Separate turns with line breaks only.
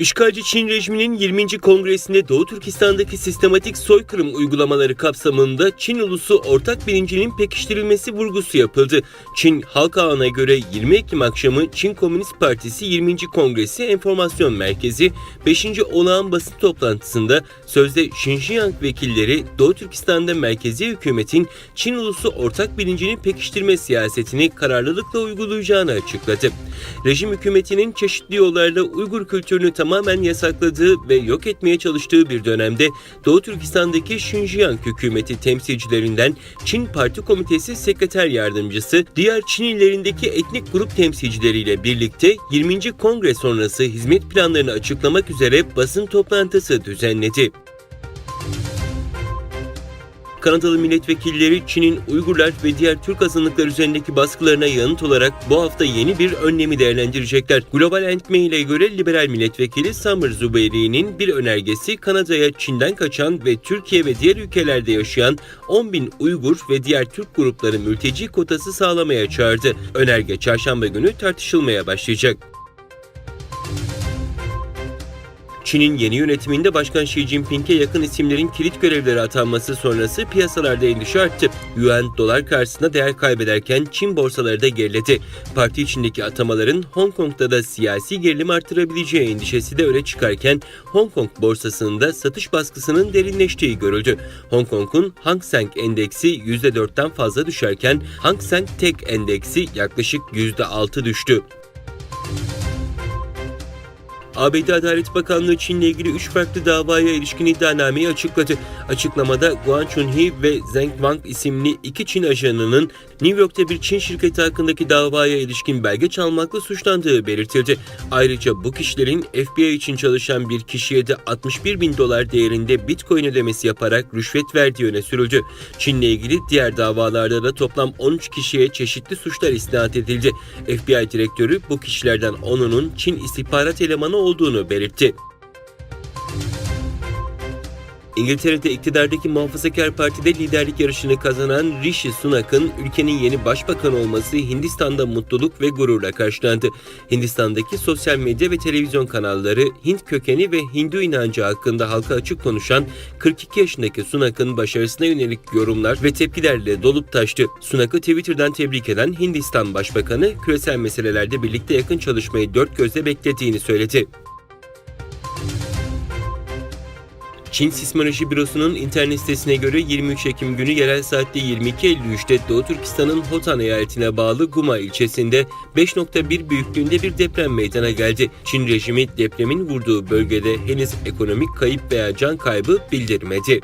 İşgalci Çin rejiminin 20. kongresinde Doğu Türkistan'daki sistematik soykırım uygulamaları kapsamında Çin ulusu ortak bilincinin pekiştirilmesi vurgusu yapıldı. Çin Halk Ağı'na göre 20 Ekim akşamı Çin Komünist Partisi 20. Kongresi Enformasyon Merkezi 5. olağan basın toplantısında sözde Xinjiang vekilleri Doğu Türkistan'da merkezi hükümetin Çin ulusu ortak bilincini pekiştirme siyasetini kararlılıkla uygulayacağını açıkladı. Rejim hükümetinin çeşitli yollarla Uygur kültürünü tamamen yasakladığı ve yok etmeye çalıştığı bir dönemde Doğu Türkistan'daki Xinjiang hükümeti temsilcilerinden Çin Parti Komitesi Sekreter Yardımcısı, diğer Çin illerindeki etnik grup temsilcileriyle birlikte 20. Kongre sonrası hizmet planlarını açıklamak üzere basın toplantısı düzenledi. Kanadalı milletvekilleri Çin'in Uygurlar ve diğer Türk azınlıklar üzerindeki baskılarına yanıt olarak bu hafta yeni bir önlemi değerlendirecekler. Global Entme ile göre liberal milletvekili Samir Zubeyri'nin bir önergesi Kanada'ya Çin'den kaçan ve Türkiye ve diğer ülkelerde yaşayan 10 bin Uygur ve diğer Türk grupları mülteci kotası sağlamaya çağırdı. Önerge çarşamba günü tartışılmaya başlayacak. Çin'in yeni yönetiminde Başkan Xi Jinping'e yakın isimlerin kilit görevlere atanması sonrası piyasalarda endişe arttı. Yuan dolar karşısında değer kaybederken Çin borsaları da geriledi. Parti içindeki atamaların Hong Kong'da da siyasi gerilim artırabileceği endişesi de öne çıkarken Hong Kong borsasında satış baskısının derinleştiği görüldü. Hong Kong'un Hang Seng endeksi %4'ten fazla düşerken Hang Seng Tek endeksi yaklaşık %6 düştü. ABD Adalet Bakanlığı Çin'le ilgili 3 farklı davaya ilişkin iddianameyi açıkladı. Açıklamada Guan Chunhee ve Zheng Wang isimli iki Çin ajanının New York'ta bir Çin şirketi hakkındaki davaya ilişkin belge çalmakla suçlandığı belirtildi. Ayrıca bu kişilerin FBI için çalışan bir kişiye de 61 bin dolar değerinde bitcoin ödemesi yaparak rüşvet verdiği öne sürüldü. Çin'le ilgili diğer davalarda da toplam 13 kişiye çeşitli suçlar isnat edildi. FBI direktörü bu kişilerden 10'unun Çin istihbarat elemanı olduğunu belirtti. İngiltere'de iktidardaki Muhafazakar Parti'de liderlik yarışını kazanan Rishi Sunak'ın ülkenin yeni başbakan olması Hindistan'da mutluluk ve gururla karşılandı. Hindistan'daki sosyal medya ve televizyon kanalları Hint kökeni ve Hindu inancı hakkında halka açık konuşan 42 yaşındaki Sunak'ın başarısına yönelik yorumlar ve tepkilerle dolup taştı. Sunak'ı Twitter'dan tebrik eden Hindistan Başbakanı küresel meselelerde birlikte yakın çalışmayı dört gözle beklediğini söyledi. Çin Sismoloji Bürosu'nun internet sitesine göre 23 Ekim günü yerel saatte 22.53'te Doğu Türkistan'ın Hotan eyaletine bağlı Guma ilçesinde 5.1 büyüklüğünde bir deprem meydana geldi. Çin rejimi depremin vurduğu bölgede henüz ekonomik kayıp veya can kaybı bildirmedi.